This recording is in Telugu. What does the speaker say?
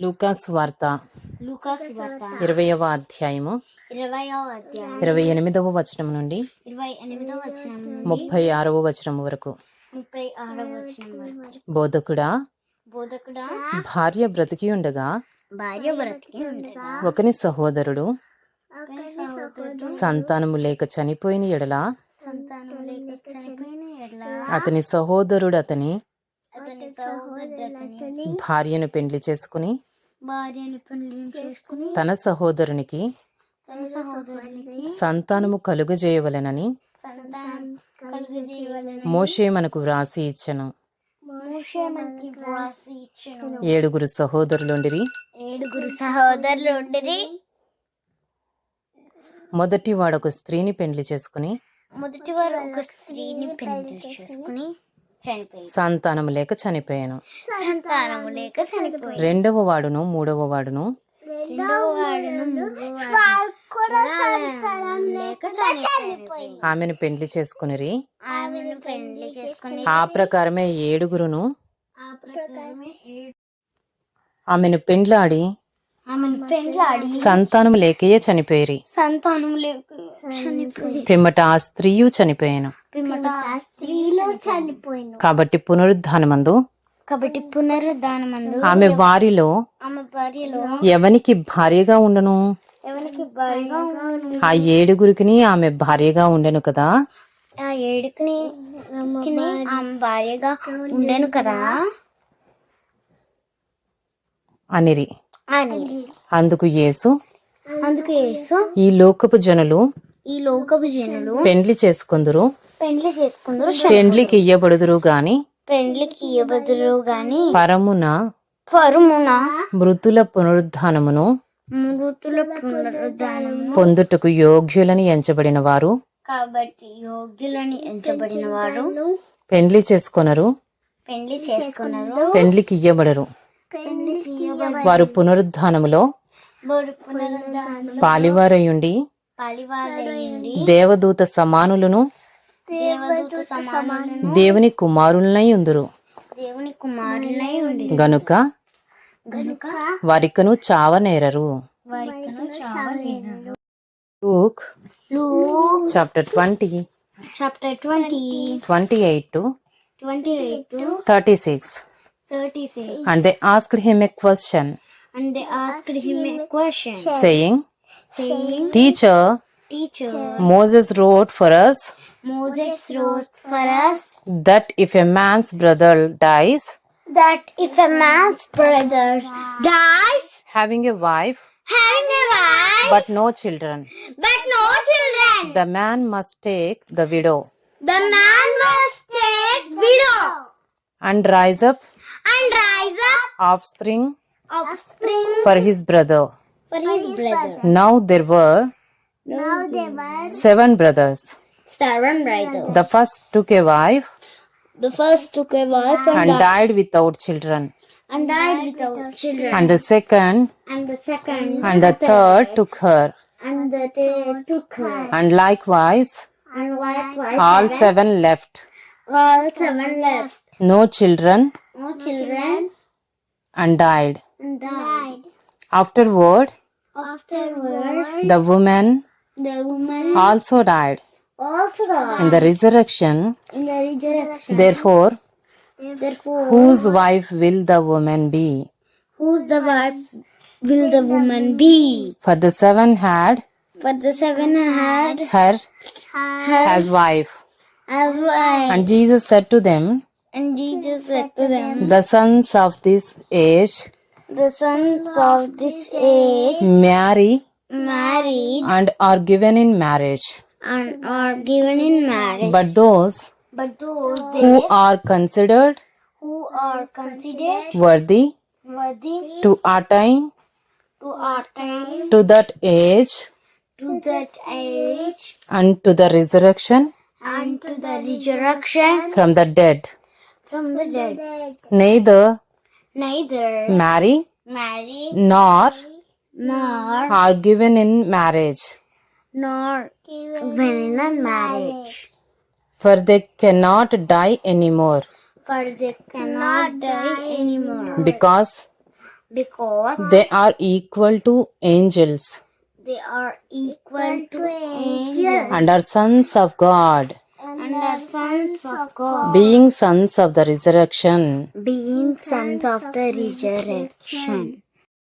లూకాస్ వార్త. లూకాస్ వార్త. ఇరవయవ అధ్యాయము. ఇరవై ఎనిమిదవ వచనం నుండి ముప్పై ఆరవ వచనం వరకు. బోధకుడా బోధకుడా భార్య బ్రతికి ఉండగా భార్య బ్రతికి ఉండగా ఒకని సహోదరుడు సంతానము లేక చనిపోయిన ఎడల అతని సహోదరుడు అతని భార్యను పెండ్లి చేసుకుని భార్యను పెళ్ళి చేసుకుని తన సహోదరునికి తన సహోదరునికి సంతానము కలుగజేయవలెనని మోషే మనకు వ్రాసి ఇచ్చను. ఏడుగురు సహోదరులుండిరి. ఏడుగురు సహోదరులు ఉండిరి మొదటి వాడొక స్త్రీని పెండ్లి చేసుకుని మొదటి వారు ఒక స్త్రీని పెళ్ళి చేసుకుని సంతానము లేక చనిపోయాను. సంతానము లేక చనిపోయి రెండవ వాడును మూడవ వాడును. ఆమెను పెండ్లి చేసుకుని ఆ ప్రకారమే ఏడుగురును ఆమెను పెండ్లాడి సంతానము లేకయే చనిపోయిరి. సంతానం లేక చనిపోయి పిమ్మట ఆ స్త్రీయు చనిపోయాను. పిమ్మట ఆ స్త్రీలో చనిపోయిన. కాబట్టి పునరుద్ధానమందు కాబట్టి పునరుద్ధానమందు ఆమె వారిలో ఆమె భార్యలో ఎవనికి భార్యగా ఉండను? ఎవరికి భార్యగా ఉండను? ఆ ఏడుగురికి ఆమె భార్యగా ఉండెను కదా? ఆ ఏడుకుని కిని ఆమె భార్యగా ఉండను కదా? అనిరి. అని అందుకు యేసు అందుకు యేసు ఈ లోకపు జనులు ఈ లోకపు జనులు పెండ్లి చేసుకుందురు. పెండ్లి చేసుకుందరు. పెండ్లికి ఇయ్యబడుదురు గాని పెండ్లికి ఇవ్వబదులు గాని పరమున పరుమున మృతుల పునరుద్ధానమును మృతుల పునరుద్ధానము పొందుటకు యోగ్యులని ఎంచబడిన వారు. కాబట్టి యోగ్యులని ఎంచబడిన వారు. పెండ్లి చేసుకొనరు. పెండ్లి చేసుకున్నారు పెండ్లికి ఇయ్యబడరు. వారు పునరుద్ధానములో పాలివారయుండి దేవదూత సమానులను దేవుని కుమారులనై ఉందురు. దేవుని కుమారులై ఉండి గనుక గనుక వారికను చావనేరరు. వారికను Luke Luke chapter twenty chapter twenty twenty eight to twenty eight thirty six And they asked him a question, And they asked him a question, saying, saying, Teacher, Teacher, Moses wrote for us. Moses wrote for us. That if a man's brother dies, that if a man's brother dies, having a wife. Having a wife, but no children, but no children, the man must take the widow. The man must take widow. And rise up and rise up. Offspring. Offspring. For his brother. For his brother. now there were now there were seven brothers. Seven brothers. The first took a wife the first took a wife and, and died. without children. And died without children. And the second and the second. and the third took her. And the third took her. And likewise and likewise all seven left. All seven left. No children no children and died. and died. Afterward afterward the woman the woman also died. also died. In the resurrection in the resurrection. therefore therefore whose wife will the woman be? whose the wife will the woman be? For the seven had but the seven had her her as wife. as wife. And jesus said to them and jesus said to them the sons of this age the sons of this age marry married and are given in marriage. and are given in marriage. But those but those who days are considered who are considered worthy worthy to attain to attain to that age to that age and to the resurrection and to the resurrection from the dead from the dead. neither. Neither. Marry. Marry. Nor. Nor. Are given in marriage. Nor. Given in a marriage, for they cannot die anymore. For they cannot die anymore. because because they are equal to angels. they are equal to angels. And are sons of God, and are sons of God, being sons of the resurrection. being sons of the resurrection.